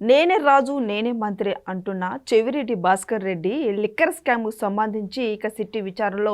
నేనే రాజు నేనే మంత్రి అంటున్న చెవిరెడ్డి భాస్కర్ రెడ్డి లిక్కర్ స్కామ్కు సంబంధించి ఇక సిట్టి విచారణలో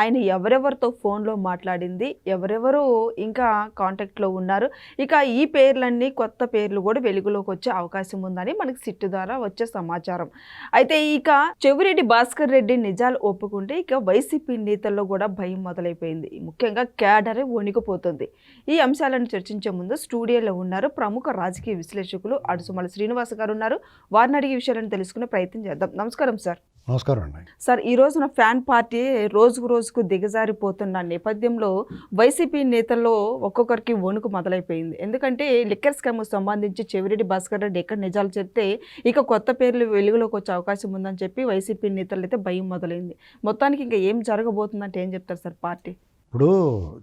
ఆయన ఎవరెవరితో ఫోన్లో మాట్లాడింది ఎవరెవరు ఇంకా కాంటాక్ట్లో ఉన్నారు. ఇక ఈ పేర్లన్నీ కొత్త పేర్లు కూడా వెలుగులోకి వచ్చే అవకాశం ఉందని మనకి సిట్టు ద్వారా వచ్చే సమాచారం. అయితే ఇక చెవిరెడ్డి భాస్కర్ రెడ్డి నిజాలు ఒప్పుకుంటే ఇక వైసీపీ నేతల్లో కూడా భయం మొదలైపోయింది. ముఖ్యంగా క్యాడరే వణికిపోతుంది. ఈ అంశాలను చర్చించే ముందు స్టూడియోలో ఉన్నారు ప్రముఖ రాజకీయ విశ్లేషకులు అడుసుమల శ్రీనివాస్ గారు ఉన్నారు. వారిని అడిగే విషయాలను తెలుసుకునే ప్రయత్నం చేద్దాం. నమస్కారం సార్. నమస్కారం అండి. సార్ ఈ రోజున ఫ్యాన్ పార్టీ రోజుకు రోజుకు దిగజారిపోతున్న నేపథ్యంలో వైసీపీ నేతల్లో ఒక్కొక్కరికి వణుకు మొదలైపోయింది. ఎందుకంటే లిక్కర్ స్కామ్కు సంబంధించి చెవిరెడ్డి భాస్కర్ రెడ్డి ఎక్కడ నిజాలు చెప్తే ఇక కొత్త పేర్లు వెలుగులోకి వచ్చే అవకాశం ఉందని చెప్పి వైసీపీ నేతలు అయితే భయం మొదలైంది. మొత్తానికి ఇంకా ఏం జరగబోతుందంటే ఏం చెప్తారు సార్ పార్టీ? ఇప్పుడు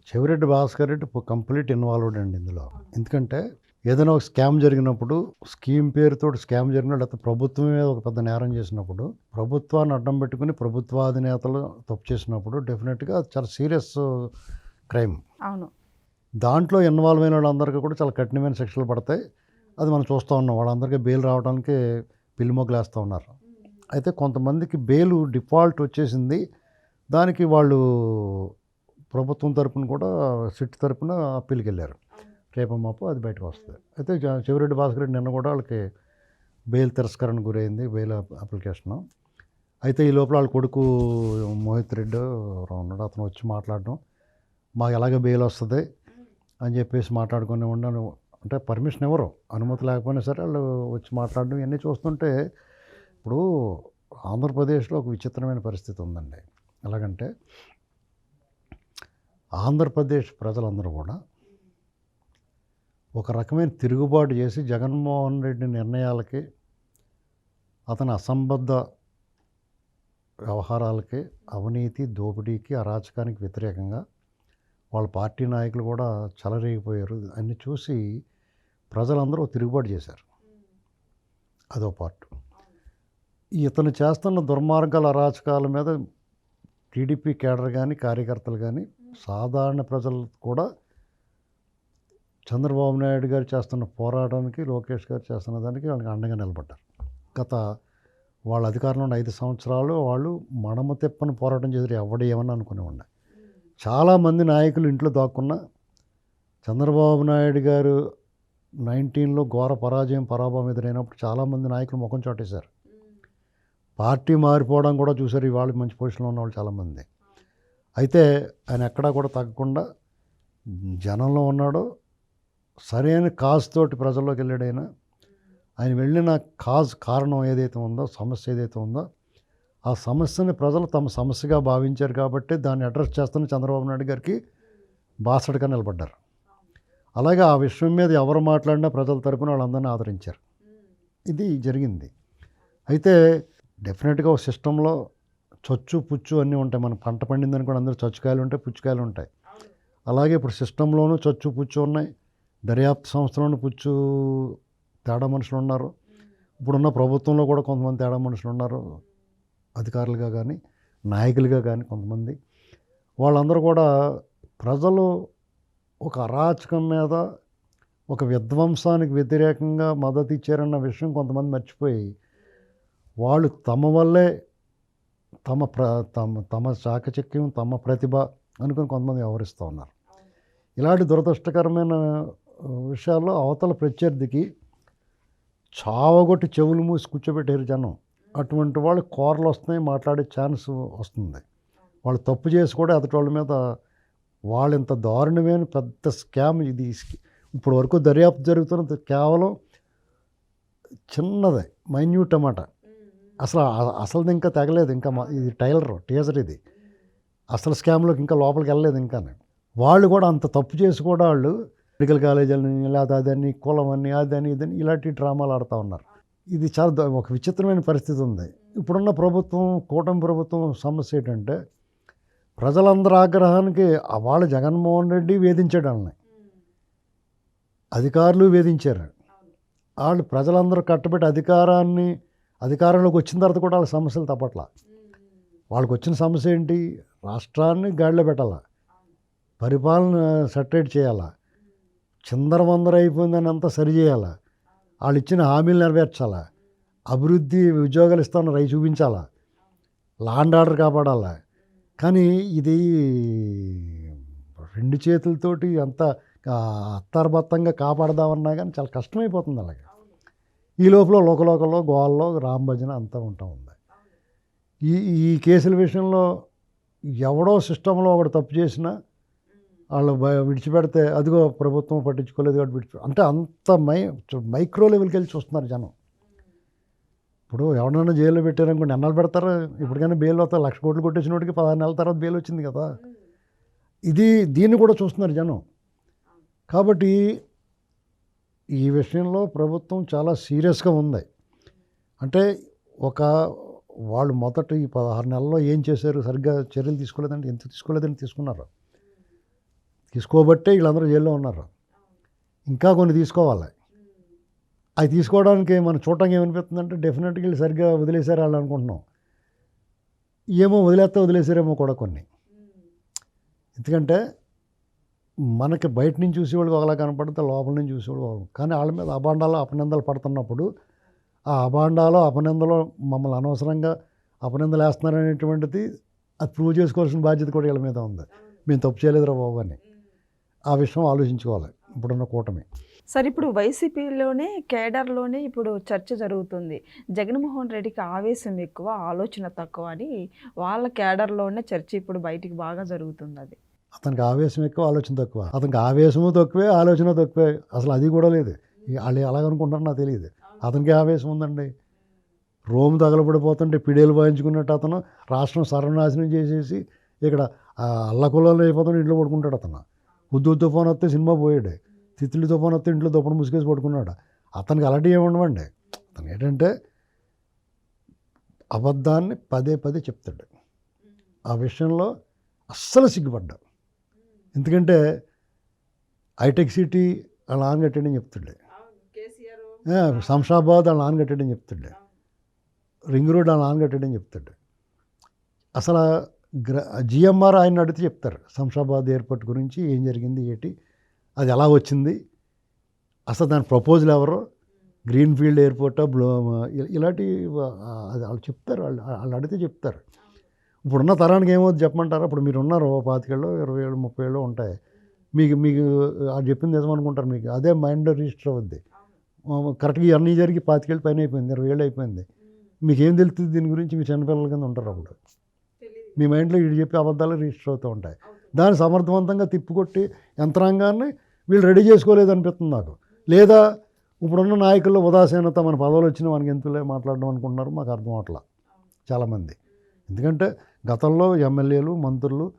చెవిరెడ్డి భాస్కర్ రెడ్డి కంప్లీట్ ఇన్వాల్వ్డ్ అండి ఇందులో. ఎందుకంటే ఏదైనా ఒక స్కామ్ జరిగినప్పుడు స్కీమ్ పేరుతో స్కామ్ జరిగిన లేకపోతే ప్రభుత్వం మీద ఒక పెద్ద నేరం చేసినప్పుడు ప్రభుత్వాన్ని అడ్డం పెట్టుకుని ప్రభుత్వాధినేతలు తప్పు చేసినప్పుడు డెఫినెట్గా చాలా సీరియస్ క్రైమ్. అవును. దాంట్లో ఇన్వాల్వ్ అయిన వాళ్ళందరికీ కూడా చాలా కఠినమైన శిక్షలు పడతాయి. అది మనం చూస్తూ ఉన్నాం. వాళ్ళందరికీ బెయిల్ రావడానికి పిల్లిమొగ్గులు వేస్తూ ఉన్నారు. అయితే కొంతమందికి బెయిల్ డిఫాల్ట్ వచ్చేసింది. దానికి వాళ్ళు ప్రభుత్వం తరపున కూడా సిట్ తరపున అప్పీల్కి వెళ్ళారు రేపు మాపు అది బయటకు వస్తుంది. అయితే జ- చెవిరెడ్డి భాస్కర్ రెడ్డి నిన్న కూడా వాళ్ళకి బెయిల్ తిరస్కరణ గురైంది బెయిల్ అప్లికేషను. అయితే ఈ లోపల వాళ్ళ కొడుకు మోహిత్ రెడ్డి ఉన్నాడు అతను వచ్చి మాట్లాడడం మాకు ఎలాగ బెయిల్ వస్తుంది అని చెప్పేసి మాట్లాడుకుని ఉండను. అంటే పర్మిషన్ ఎవరు? అనుమతి లేకపోయినా సరే వాళ్ళు వచ్చి మాట్లాడడం ఇవన్నీ చూస్తుంటే ఇప్పుడు ఆంధ్రప్రదేశ్లో ఒక విచిత్రమైన పరిస్థితి ఉందండి. ఎలాగంటే ఆంధ్రప్రదేశ్ ప్రజలందరూ కూడా ఒక రకమైన తిరుగుబాటు చేసి జగన్మోహన్ రెడ్డి నిర్ణయాలకి అతని అసంబద్ధ వ్యవహారాలకి అవినీతి దోపిడీకి అరాచకానికి వ్యతిరేకంగా వాళ్ళ పార్టీ నాయకులు కూడా చెలరేగిపోయారు. అన్ని చూసి ప్రజలందరూ తిరుగుబాటు చేశారు. అదో పార్ట్. ఇతను చేస్తున్న దుర్మార్గాల అరాచకాల మీద టీడీపీ కేడర్ కానీ కార్యకర్తలు కానీ సాధారణ ప్రజలు కూడా చంద్రబాబు నాయుడు గారు చేస్తున్న పోరాటానికి లోకేష్ గారు చేస్తున్న దానికి వాళ్ళకి అండగా నిలబడ్డారు. గత వాళ్ళ అధికారంలో ఉన్న ఐదు సంవత్సరాలు వాళ్ళు మడమ తిప్పని పోరాటం చేసి ఎవడు ఏమన్నా అనుకునే ఉండే చాలామంది నాయకులు ఇంట్లో దాక్కున్న చంద్రబాబు నాయుడు గారు నైన్టీన్లో ఘోర పరాజయం పరాభవం ఎదురైనప్పుడు చాలామంది నాయకులు ముఖం చాటేశారు. పార్టీ మారిపోవడం కూడా చూశారు. ఇవాళ మంచి పొజిషన్లో ఉన్న వాళ్ళు చాలామంది. అయితే ఆయన ఎక్కడా కూడా తగ్గకుండా జనంలో ఉన్నాడో. సరైన కాజ్ తోటి ప్రజల్లోకి వెళ్ళాడైనా ఆయన వెళ్ళిన కాజ్ కారణం ఏదైతే ఉందో సమస్య ఏదైతే ఉందో ఆ సమస్యని ప్రజలు తమ సమస్యగా భావించారు కాబట్టి దాన్ని అడ్రస్ చేస్తున్న చంద్రబాబు నాయుడు గారికి బాసటగా నిలబడ్డారు. అలాగే ఆ విషయం మీద ఎవరు మాట్లాడినా ప్రజల తరపున వాళ్ళందరినీ ఆదరించారు. ఇది జరిగింది. అయితే డెఫినెట్గా ఒక సిస్టంలో చొచ్చు పుచ్చు అన్నీ ఉంటాయి. మన పంట పండిందని కూడా అందరూ చచ్చుకాయలు ఉంటాయి పుచ్చుకాయలు ఉంటాయి. అలాగే ఇప్పుడు సిస్టంలోనూ చచ్చు పుచ్చు ఉన్నాయి. దర్యాప్తు సంస్థలను పుచ్చు తేడా మనుషులు ఉన్నారు. ఇప్పుడున్న ప్రభుత్వంలో కూడా కొంతమంది తేడా మనుషులు ఉన్నారు. అధికారులుగా కానీ నాయకులుగా కానీ కొంతమంది. వాళ్ళందరూ కూడా ప్రజలు ఒక అరాచకం మీద ఒక విధ్వంసానికి వ్యతిరేకంగా మద్దతు ఇచ్చారన్న విషయం కొంతమంది మర్చిపోయి వాళ్ళు తమ వల్లే తమ ప్ర తమ తమ చాకచక్యం తమ ప్రతిభ అనుకుని కొంతమంది వ్యవహరిస్తూ ఉన్నారు. ఇలాంటి దురదృష్టకరమైన విషయాల్లో అవతల ప్రత్యర్థికి చావగొట్టి చెవులు మూసి కూర్చోబెట్టారు జనం. అటువంటి వాళ్ళు కోరలు వస్తున్నాయి మాట్లాడే ఛాన్స్ వస్తుంది. వాళ్ళు తప్పు చేసి కూడా అతటి వాళ్ళ మీద వాళ్ళు ఇంత దారుణమైన పెద్ద స్కామ్ ఇది. ఇప్పుడు వరకు దర్యాప్తు జరుగుతున్నది కేవలం చిన్నదే మైన్యూట్ అన్నమాట. అసలు అసలు ఇంకా తెగలేదు. ఇంకా ఇది టైలర్ టీజర్ ఇది. అసలు స్కామ్లోకి ఇంకా లోపలికి వెళ్ళలేదు ఇంకా వాళ్ళు కూడా అంత తప్పు చేసి కూడా వాళ్ళు మెడికల్ కాలేజీలని లేదా అదని కులం అని అదని ఇదని ఇలాంటి డ్రామాలు ఆడుతూ ఉన్నారు. ఇది చాలా ఒక విచిత్రమైన పరిస్థితి ఉంది. ఇప్పుడున్న ప్రభుత్వం కూటమి ప్రభుత్వం సమస్య ఏంటంటే ప్రజలందరి ఆగ్రహానికి వాళ్ళ జగన్మోహన్ రెడ్డి వేధించాడు అధికారులు వేధించారు. వాళ్ళు ప్రజలందరూ కట్టబెట్టి అధికారాన్ని అధికారంలోకి వచ్చిన తర్వాత కూడా వాళ్ళ సమస్యలు తప్పట్ల. వాళ్ళకి వచ్చిన సమస్య ఏంటి? రాష్ట్రాన్ని గాడిలో పెట్టాలా? పరిపాలన సెటరేట్ చేయాలా? చిందరవందర అయిపోయిందని అంతా సరిచేయాలా వాళ్ళు ఇచ్చిన హామీలు నెరవేర్చాలా. అభివృద్ధి ఉద్యోగాలు ఇస్తామని రై చూపించాలా. లాండ్ ఆర్డర్ కాపాడాలా. కానీ ఇది రెండు చేతులతోటి అంత అత్తర్బత్తంగా కాపాడదామన్నా కానీ చాలా కష్టమైపోతుంది అలాగే. ఈ లోపల లోకలోకల్లో గోవాల్లో రామ్ భజన అంతా ఉంటా ఉంది. ఈ ఈ కేసుల విషయంలో ఎవడో సిస్టంలో ఒకడు తప్పు చేసినా వాళ్ళు విడిచిపెడితే అదిగో ప్రభుత్వం పట్టించుకోలేదు కాబట్టి విడిచి అంటే అంత మై మైక్రో లెవెల్కి వెళ్ళి చూస్తున్నారు జనం. ఇప్పుడు ఎవరినైనా జైల్లో పెట్టారనుకోండి ఎన్నాళ్ళు పెడతారు? ఇప్పటికైనా బెయిల్ అవుతా లక్ష కోట్లు కొట్టేసినోడికి పదహారు నెలల తర్వాత బెయిల్ వచ్చింది కదా. ఇది దీన్ని కూడా చూస్తున్నారు జనం. కాబట్టి ఈ విషయంలో ప్రభుత్వం చాలా సీరియస్గా ఉంది. అంటే ఒక వాళ్ళు మొదట ఈ పదహారు నెలల్లో ఏం చేశారు? సరిగ్గా చర్యలు తీసుకోలేదంటే ఎంత తీసుకోలేదని తీసుకున్నారు. తీసుకోబట్టే వీళ్ళందరూ జైల్లో ఉన్నారు. ఇంకా కొన్ని తీసుకోవాలి. అవి తీసుకోవడానికి మనం చూడటానికి ఏమనిపిస్తుందంటే డెఫినెట్గా వీళ్ళు సరిగ్గా వదిలేశారు వాళ్ళు అనుకుంటున్నాం. ఏమో వదిలేస్తే వదిలేసారేమో కూడా కొన్ని. ఎందుకంటే మనకి బయట నుంచి చూసేవాళ్ళకి ఒకలా కనపడితే లోపల నుంచి చూసేవాళ్ళు ఒకలా. కానీ వాళ్ళ మీద అభాండాలు అపనిందలు పడుతున్నప్పుడు ఆ అభాండాలు అపనిందలు మమ్మల్ని అనవసరంగా అపనిందలు వేస్తున్నారనేటువంటిది అది ప్రూవ్ చేసుకోవాల్సిన బాధ్యత కూడా వీళ్ళ మీద ఉంది. మేము తప్పు చేయలేదురా బాబు అని. ఆ విషయం ఆలోచించుకోవాలి ఇప్పుడున్న కూటమి. సార్ ఇప్పుడు వైసీపీలోనే కేడర్లోనే ఇప్పుడు చర్చ జరుగుతుంది. జగన్మోహన్ రెడ్డికి ఆవేశం ఎక్కువ ఆలోచన తక్కువ అని వాళ్ళ కేడర్లోనే చర్చ ఇప్పుడు బయటికి బాగా జరుగుతుంది అది అతనికి ఆవేశం ఎక్కువ ఆలోచన తక్కువ. అతనికి ఆవేశము తక్కువే ఆలోచన తక్కువే. అసలు అది కూడా లేదు. వాళ్ళు ఎలాగనుకుంటారో నాకు తెలియదు. అతనికి ఆవేశం ఉందండి. రోమ్ తగలబడిపోతుంటే పిడేలు వాయించుకున్నట్టు అతను రాష్ట్రం సర్వనాశనం చేసేసి ఇక్కడ అల్లకులలో అయిపోతుంటే ఇంట్లో పడుకుంటాడు అతను. ఉద్దు తుఫాన్ వస్తే సినిమా పోయాడు. తిత్తులు తుఫాన్ వస్తే ఇంట్లో దుప్పటి ముసుగేసి పడుకున్నాడు. అతనికి అలాంటివి ఏమి ఉండవండి. అతను ఏంటంటే అబద్ధాన్ని పదే పదే చెప్తాడు. ఆ విషయంలో అస్సలు సిగ్గుపడ్డా. ఎందుకంటే హైటెక్ సిటీ వాళ్ళ నాన్న కట్టాడని చెప్తుండే శంషాబాద్ వాళ్ళ నాన్న కట్టాడని చెప్తుండే రింగ్ రోడ్ వాళ్ళ నాన్న కట్టాడని చెప్తాడు. అసలు గ్ర జిఎంఆర్ ఆయన అడిగితే చెప్తారు. శంషాబాద్ ఎయిర్పోర్ట్ గురించి ఏం జరిగింది ఏంటి? అది ఎలా వచ్చింది? అసలు దాని ప్రపోజల్ ఎవరు? గ్రీన్ ఫీల్డ్ ఎయిర్పోర్టా బ్లో ఇలాంటి వాళ్ళు చెప్తారు. వాళ్ళు వాళ్ళు అడిగితే చెప్తారు. ఇప్పుడున్న తరానికి ఏమవుతుంది చెప్పమంటారా? ఇప్పుడు మీరు ఉన్నారు ఓ పాతికేళ్ళు ఇరవై ఏళ్ళు ముప్పై ఏళ్ళు ఉంటాయి. మీకు మీకు అది చెప్పింది నిజమనుకుంటారు మీకు. అదే మైండ్లో రిజిస్టర్ అవుద్ది. కరెక్ట్గా ఇవన్నీ జరిగి పాతికేళ్ళు పైన అయిపోయింది ఇరవై ఏళ్ళు అయిపోయింది. మీకు ఏం తెలుస్తుంది దీని గురించి? మీ చిన్నపిల్లల కింద ఉంటారు అప్పుడు. మీ మైండ్లో వీడు చెప్పే అబద్ధాలు రిజిస్టర్ అవుతూ ఉంటాయి. దాన్ని సమర్థవంతంగా తిప్పికొట్టి యంత్రాంగాన్ని వీళ్ళు రెడీ చేసుకోలేదు అనిపిస్తుంది నాకు. లేదా ఇప్పుడున్న నాయకుల్లో ఉదాసీనత మన పదవులు వచ్చిన మనకి ఎందుకులే మాట్లాడడం అనుకుంటున్నారు మాకు అర్థం అవట్లా చాలామంది. ఎందుకంటే గతంలో ఎమ్మెల్యేలు మంత్రులు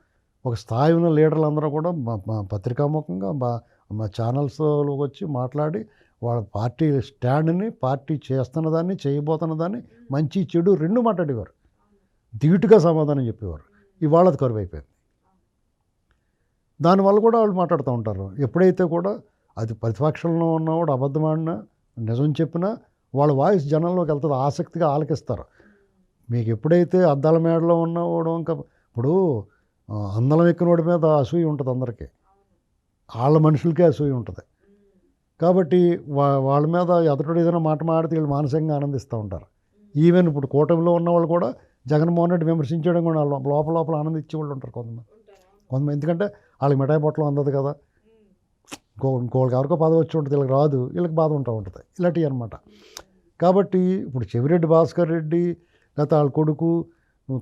ఒక స్థాయి ఉన్న లీడర్లు అందరూ కూడా మా- పత్రికాముఖంగా మా మా ఛానల్స్లో వచ్చి మాట్లాడి వాళ్ళ పార్టీ స్టాండ్ని పార్టీ చేస్తున్న దాన్ని చేయబోతున్న దాన్ని మంచి చెడు రెండు మాట్లాడేవారు. ధీటుగా సమాధానం చెప్పేవారు. ఇవాళ అది కరువు అయిపోయింది దానివల్ల కూడా వాళ్ళు మాట్లాడుతూ ఉంటారు. ఎప్పుడైతే కూడా అది ప్రతిపక్షంలో ఉన్నవాడు అబద్ధం ఆడినా నిజం చెప్పినా వాళ్ళ వాయిస్ జనంలోకి వెళ్తుంది ఆసక్తిగా ఆలకిస్తారు. మీకు ఎప్పుడైతే అద్దాల మేడలో ఉన్నవాడు ఇంకా ఇప్పుడు అందలం ఎక్కినోడి మీద అసూయ ఉంటుంది అందరికీ. వాళ్ళ మనుషులకే అసూయ ఉంటుంది. కాబట్టి వా వాళ్ళ మీద ఎదటోడు ఏదైనా మాట మాడితే వీళ్ళు మానసికంగా ఆనందిస్తూ ఉంటారు. ఈవెన్ ఇప్పుడు కూటమిలో ఉన్న వాళ్ళు కూడా జగన్మోహన్ రెడ్డి విమర్శించడం కూడా వాళ్ళ లోపల లోపల ఆనందించే వాళ్ళు ఉంటారు కొంతమంది. కొంతమంది ఎందుకంటే వాళ్ళకి మిఠాయి పొట్టలు అందదు కదా. ఇంకో ఇంకోళ్ళకి ఎవరికో బాధ వచ్చి ఉంటుంది వీళ్ళకి రాదు వీళ్ళకి బాధ ఉంటూ ఉంటుంది. ఇలాంటివి అనమాట కాబట్టి ఇప్పుడు చెవిరెడ్డి భాస్కర్ రెడ్డి లేకపోతే వాళ్ళ కొడుకు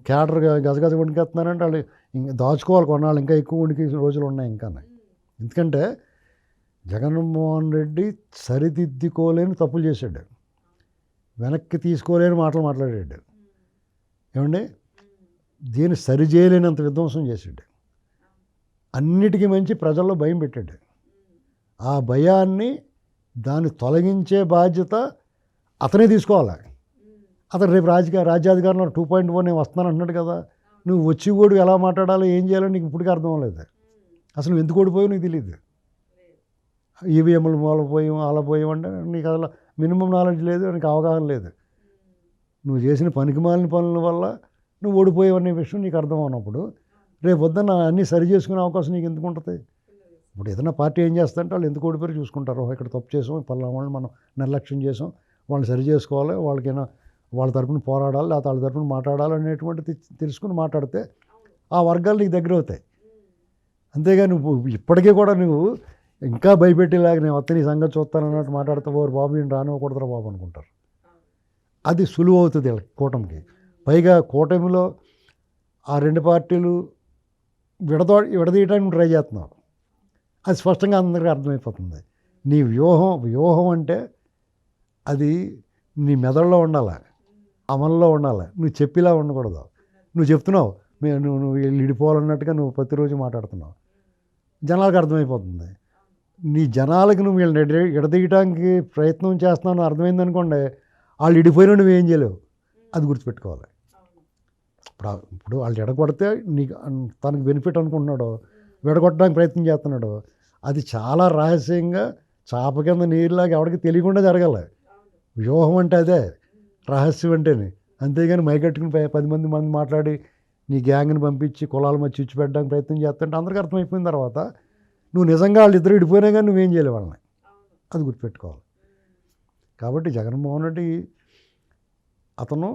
క్యాడర్గా గజగజ వణికేస్తున్నారంటే వాళ్ళు ఇంకా దాచుకోవాలి కొన్నాళ్ళు ఇంకా ఎక్కువ వణికి రోజులు ఉన్నాయి ఇంకా. ఎందుకంటే జగన్మోహన్ రెడ్డి సరిదిద్దుకోలేని తప్పులు చేశాడు. వెనక్కి తీసుకోలేని మాటలు మాట్లాడాడు. ఏమండి? దీన్ని సరిచేయలేనంత విధ్వంసం చేశాడు అన్నిటికీ మంచి ప్రజల్లో భయం పెట్టాడు. ఆ భయాన్ని దాన్ని తొలగించే బాధ్యత అతనే తీసుకోవాలి. అతను రేపు రాజకీయ రాజ్యాధికారంలో టూ పాయింట్ ఫోర్ నేను వస్తున్నాను అంటున్నాడు కదా. నువ్వు వచ్చి కూడా ఎలా మాట్లాడాలో ఏం చేయాలో నీకు ఇప్పటికీ అర్థం అవ్వలేదు. అసలు నువ్వు ఎందుకు ఓడిపోయావు నీకు తెలియదు ఈవీఎంలు మూలపోయాం అలా పోయాం అంటే నీకు అసలు మినిమం నాలెడ్జ్ లేదు నీకు అవగాహన లేదు. నువ్వు చేసిన పనికిమాలిన పనుల వల్ల నువ్వు ఓడిపోయావు విషయం నీకు అర్థం అవునప్పుడు రేపు పొద్దున్న అన్నీ సరి చేసుకునే అవకాశం నీకు ఎందుకు ఉంటుంది? ఇప్పుడు ఏదైనా పార్టీ ఏం చేస్తుంటే వాళ్ళు ఎందుకు ఓడిపోయి చూసుకుంటారు. ఇక్కడ తప్పు చేసాం పలానా వాళ్ళని మనం నిర్లక్ష్యం చేసాం వాళ్ళని సరి చేసుకోవాలి వాళ్ళకైనా వాళ్ళ తరపున పోరాడాలి లేకపోతే వాళ్ళ తరపున మాట్లాడాలి అనేటువంటిది తెలుసుకుని మాట్లాడితే ఆ వర్గాలు నీకు దగ్గర అవుతాయి. అంతేగా నువ్వు ఇప్పటికీ కూడా నువ్వు ఇంకా భయపెట్టేలాగా నేను వస్తే నీ సంగతి చూస్తాను అన్నట్టు మాట్లాడితే ఓరు బాబు నేను రానివ్వకూడదురా బాబు అనుకుంటారు. అది సులువు అవుతుంది వీళ్ళకి కూటమికి. పైగా కూటమిలో ఆ రెండు పార్టీలు విడదో విడదీయడానికి ట్రై చేస్తున్నావు. అది స్పష్టంగా అందరికీ అర్థమైపోతుంది. నీ వ్యూహం వ్యూహం అంటే అది నీ మెదడులో ఉండాలి? అమల్లో ఉండాలి? నువ్వు చెప్పిలా ఉండకూడదు. నువ్వు చెప్తున్నావు మే నువ్వు నువ్వు వీళ్ళు నువ్వు ప్రతిరోజు మాట్లాడుతున్నావు. జనాలకు అర్థమైపోతుంది. నీ జనాలకి నువ్వు వీళ్ళని ఎడ- ఎడదీయడానికి ప్రయత్నం చేస్తున్నావు అర్థమైంది అనుకోండి వాళ్ళు విడిపోయినా నువ్వేం చేయలేవు. అది గుర్తుపెట్టుకోవాలి. ఇప్పుడు ఇప్పుడు వాళ్ళు ఎడగొడితే నీకు తనకు బెనిఫిట్ అనుకుంటున్నాడు విడగొట్టడానికి ప్రయత్నం చేస్తున్నాడు అది చాలా రహస్యంగా చాప కింద నీరులాగా ఎవరికి తెలియకుండా జరగాలి. వ్యూహం అంటే అదే. రహస్యం అంటేనే. అంతేగాని మైకట్టుకుని పది మంది మంది మాట్లాడి నీ గ్యాంగ్ని పంపించి కులాల మధ్య చిచ్చు పెట్టడానికి ప్రయత్నం చేస్తుంటే అందరికీ అర్థమైపోయిన తర్వాత నువ్వు నిజంగా వాళ్ళు ఇద్దరు విడిపోయినా కానీ నువ్వేం చేయలేవు వాళ్ళని. అది గుర్తుపెట్టుకోవాలి. కాబట్టి జగన్మోహన్ రెడ్డి అతను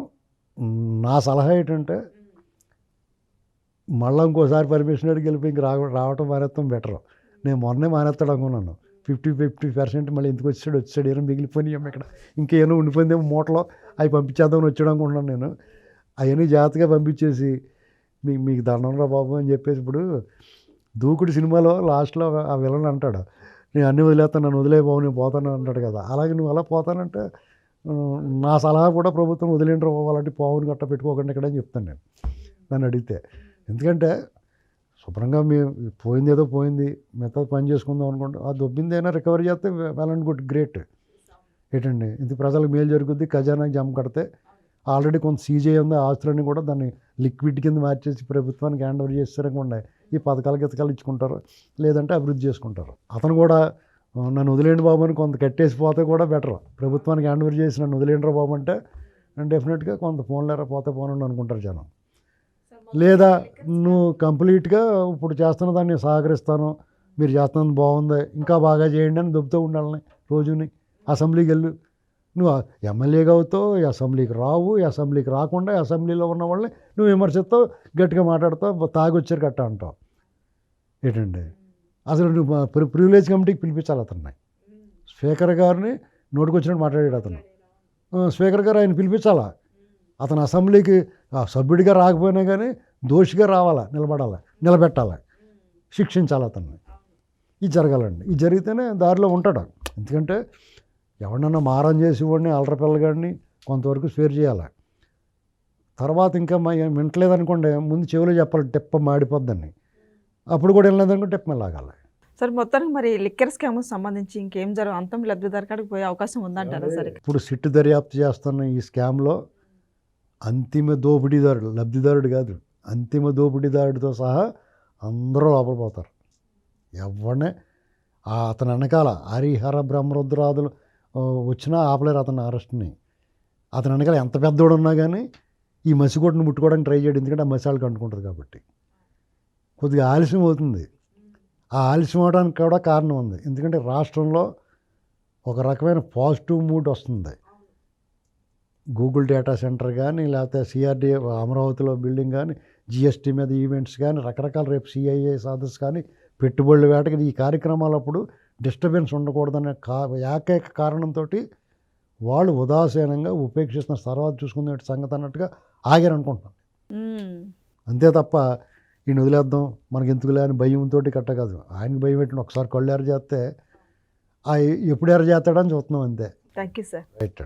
నా సలహా ఏంటంటే మళ్ళీ ఇంకోసారి పర్మిషన్ అడిగి వెళ్ళిపోయి ఇంక రావ రావటం మానేస్తాం బెటర్. నేను మొన్నే మానేస్తాడు అనుకున్నాను. ఫిఫ్టీ ఫిఫ్టీ పర్సెంట్ మళ్ళీ ఎందుకు వచ్చాడు వచ్చాడు ఏమో మిగిలిపోయినాయేమో ఇక్కడ. ఇంకేమో ఉండిపోయిందేమో మూటలో అవి పంపించేద్దామని వచ్చాడు అనుకుంటున్నాను నేను. అవన్నీ జాగ్రత్తగా పంపించేసి మీ మీకు దండంరా బాబు అని చెప్పేసి ఇప్పుడు దూకుడు సినిమాలో లాస్ట్లో ఆ విలన్ అంటాడు. నేను అన్ని వదిలేస్తాను నన్ను వదిలేబావు నేను పోతాను అంటాడు కదా. అలాగే నువ్వు అలా పోతానంటే నా సలహా కూడా ప్రభుత్వం వదిలిండ్రు పోవాలంటే అలాంటి పావుని గట్ట పెట్టుకోకండి ఇక్కడ అని చెప్తాను నేను. దాన్ని అడిగితే. ఎందుకంటే శుభ్రంగా మీ పోయింది ఏదో పోయింది మిగతా పని చేసుకుందాం అనుకుంటే ఆ అయినా రికవరీ చేస్తే వెల్ అండ్ గుడ్ గ్రేట్. ఏంటండి? ఇది ప్రజలకు మేలు జరుగుద్ది ఖజానాకి జమ కడితే ఆల్రెడీ కొంత సీజే ఉంది ఆస్తులన్నీ కూడా దాన్ని లిక్విడ్ కింద మార్చేసి ప్రభుత్వానికి హ్యాండ్ ఓవర్ చేస్తారనుకోండి ఈ పథకాలు గితకాలు ఇచ్చుకుంటారు లేదంటే అభివృద్ధి చేసుకుంటారు. అతను కూడా నన్ను వదిలేండి బాబు అని కొంత కట్టేసి పోతే కూడా బెటర్. ప్రభుత్వానికి హ్యాండ్ ఓవర్ చేసి నన్ను వదిలేండి బాబు అంటే డెఫినెట్గా కొంత ఫోన్లేరా పోతే పోనండి అనుకుంటారు జనం. లేదా నువ్వు కంప్లీట్గా ఇప్పుడు చేస్తున్న దాన్ని సహకరిస్తాను మీరు చేస్తున్నది బాగుంది ఇంకా బాగా చేయండి అని దొబ్బుతూ ఉండాలని రోజుని అసెంబ్లీకి వెళ్ళు. నువ్వు ఎమ్మెల్యేగా అవుతావు ఈ అసెంబ్లీకి రావు ఈ అసెంబ్లీకి రాకుండా అసెంబ్లీలో ఉన్న వాళ్ళని నువ్వు విమర్శిస్తావు గట్టిగా మాట్లాడతావు తాగొచ్చారు గట్ట అంటావు. ఏంటండి? అసలు నువ్వు ప్రి ప్రివిలేజ్ కమిటీకి పిలిపించాలి అతన్ని. స్పీకర్ గారిని నోటుకొచ్చినట్టు మాట్లాడాడు అతను. స్పీకర్ గారు ఆయన పిలిపించాలా? అతను అసెంబ్లీకి సభ్యుడిగా రాకపోయినా కానీ దోషిగా రావాలా నిలబడాలా నిలబెట్టాలా? శిక్షించాలి అతన్ని. ఇది జరగాలండి. ఇది జరిగితేనే దారిలో ఉంటాడు. ఎందుకంటే ఎవరినన్నా మారం చేసి వాడిని అల్లరపిల్లగాడిని కొంతవరకు స్వేర్ చేయాలి? తర్వాత ఇంకా మా వింటలేదనుకోండి ముందు చెవిలో చెప్పాలి టెప్ప మాడిపోద్దని. అప్పుడు కూడా వెళ్ళలేదనుకుంటే టెప్ప లాగాలి. సార్ మొత్తానికి మరి లిక్కర్ స్కామ్ సంబంధించి ఇంకేం జరగదు అంతం లబ్ధిదారు కాడికి పోయే అవకాశం ఉందంటారా సరే? ఇప్పుడు సిట్టు దర్యాప్తు చేస్తున్న ఈ స్కామ్లో అంతిమ దోపిడీదారుడు లబ్ధిదారుడు కాదు అంతిమ దోపిడీదారుడితో సహా అందరూ లోపల పోతారు. ఎవరినే ఆ అతని వెనకాల హరిహర బ్రహ్మరుద్రాదులు వచ్చినా ఆపలేరు అతని అరెస్ట్ని. అతని వెనకాల ఎంత పెద్దోడు ఉన్నా కానీ ఈ మసిగొట్టును ముట్టుకోవడానికి ట్రై చేయడం ఎందుకంటే ఆ మసాలకు అంటుకుంటుంది కాబట్టి. కొద్దిగా ఆలస్యం అవుతుంది. ఆ ఆలస్యం అవడానికి కూడా కారణం ఉంది. ఎందుకంటే రాష్ట్రంలో ఒక రకమైన పాజిటివ్ మూడ్ వస్తుంది. గూగుల్ డేటా సెంటర్ కానీ లేకపోతే సిఆర్డి అమరావతిలో బిల్డింగ్ కానీ జిఎస్టీ మీద ఈవెంట్స్ కానీ రకరకాల రేపు సిఐఏ సదస్సు కానీ పెట్టుబడుల వేటకి ఈ కార్యక్రమాలప్పుడు డిస్టర్బెన్స్ ఉండకూడదనే కా ఏకైక కారణంతో వాళ్ళు ఉదాసీనంగా ఉపేక్షిస్తున్న తర్వాత చూసుకునే సంగతి అన్నట్టుగా ఆగారు అనుకుంటున్నాను మ్మ్. అంతే తప్ప ఈయన వదిలేద్దాం మనకి ఎందుకులే అని భయంతో కట్ట కాదు ఆయనకి భయం పెట్టిన ఒకసారి కళ్ళు ఎర్ర చేస్తే ఆ ఎప్పుడు ఎర్ర చేస్తాడని చూస్తున్నాం అంతే. Thank you sir right